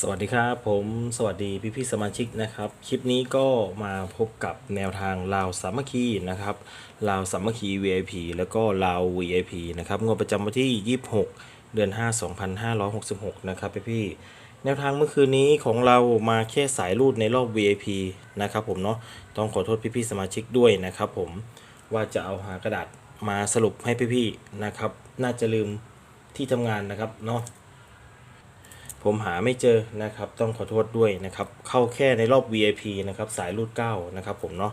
สวัสดีครับผมสวัสดีพี่พี่สมาชิกนะครับ คลิปนี้ก็มาพบกับแนวทางลาวสามัคคีนะครับลาวสามัคคี VIP แล้วก็ลาว VIP นะครับงวดประจำวันที่ 26 เดือน 5 2566 นะครับพี่พี่แนวทางเมื่อคืนนี้ของเรามาแค่สายรูดในรอบ VIP นะครับผมเนาะต้องขอโทษพี่พี่สมาชิกด้วยนะครับผมว่าจะเอาหากระดาษมาสรุปให้พี่พี่นะครับ น่าจะลืมที่ทำงานนะครับเนาะ ผมหาไม่เจอนะครับ ต้องขอโทษด้วยนะครับ เข้าแค่ในรอบ VIP นะครับ สายรูด9นะครับผมเนาะ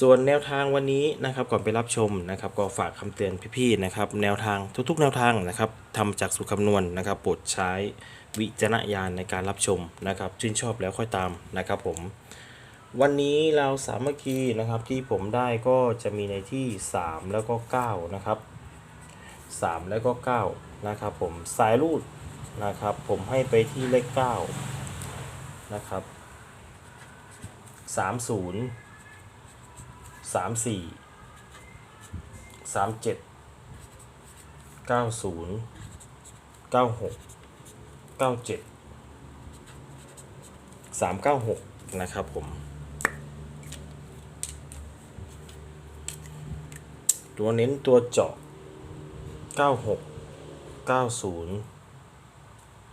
ส่วนแนวทางวันนี้นะครับก่อนไปรับชมนะครับ ก็ฝากคำเตือนพี่ๆนะครับ แนวทางทุกๆ แนวทางนะครับทำจากสูตรคำนวณนะครับโปรดใช้วิจารณญาณในการรับชมนะครับ ชื่นชอบแล้วค่อยตามนะครับผม วันนี้เราสามัคคีนะครับที่ผมได้ก็จะมีในที่ 3 แล้วก็ 9 นะครับ 3 แล้วก็ 9 นะครับผมสายรูด นะครับ ผมให้ไปที่เลขเก้านะครับสามศูนย์สามสี่สามเจ็ดเก้าศูนย์เก้าหกเก้าเจ็ดสามเก้าหกนะครับผม ตัวเน้นตัวเจาะเก้าหกเก้าศูนย์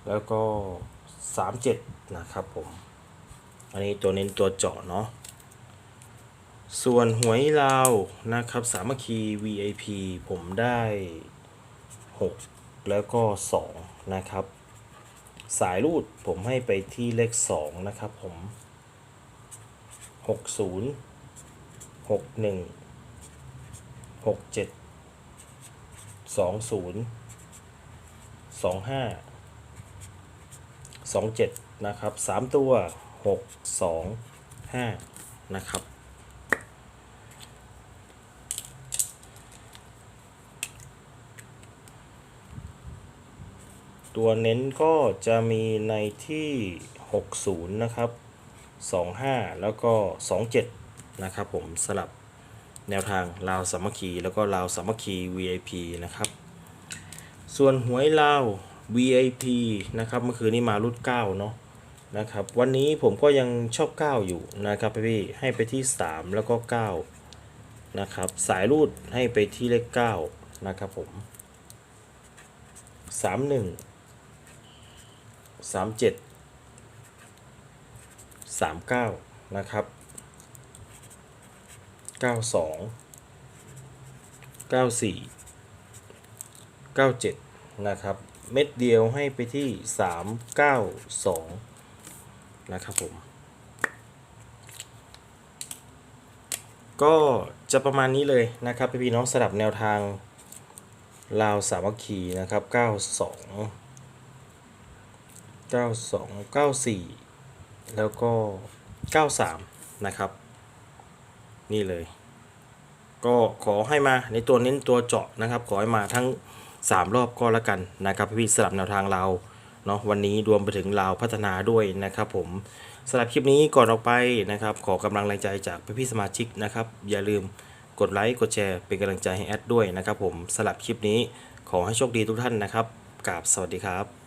แล้วก็ 37 นะครับผม อันนี้ตัวเน้นตัวเจาะเนาะ ส่วนหวยลาวนะครับ สามัคคี VIP ผมได้ 6 แล้วก็ 2 นะครับ สายรูดผมให้ไปที่เลข 2 นะครับผม 60 61 67 20 25 สองเจ็ดนะครับสามตัวหกสองห้านะครับ ตัวเน้นก็จะมีในที่ 60 นะครับ 25 แล้วก็ 27 นะครับผมสลับแนวทางลาวสามัคคี แล้วก็ลาวสามัคคี VIP นะครับ ส่วนหวยลาว VIP นะครับเมื่อคืนนี้มารุ่น9เนาะนะครับวันนี้ผมก็ยังชอบ 9 อยู่นะครับพี่ให้ไปที่ 3 แล้วก็ 9 นะครับ สายรูดให้ไปที่เลข 9 นะครับผม 31 37 39 นะครับ 92 94 97 นะครับ เม็ดเดียวให้ไปที่ 392 นะครับผม ก็จะประมาณนี้เลยนะครับพี่ๆน้องสลับแนวทางลาวสามัคคีนะครับ 92 92 94 แล้วก็ 93 นะครับ นี่เลย ก็ขอให้มาในตัวเน้นตัวเจาะนะครับ ขอให้มาทั้ง 3 รอบก็แล้วกันนะครับพี่สลับแนวทางเราเนาะวันนี้รวมไปถึงลาวพัฒนาด้วยนะครับผมสำหรับคลิปนี้ก่อนออกไปนะครับ ขอกำลังแรงใจจากพี่ๆสมาชิกนะครับ อย่าลืมกดไลค์กดแชร์เป็นกำลังใจให้แอดด้วยนะครับผมสำหรับคลิปนี้ขอให้โชคดีทุกท่านนะครับกราบสวัสดีครับ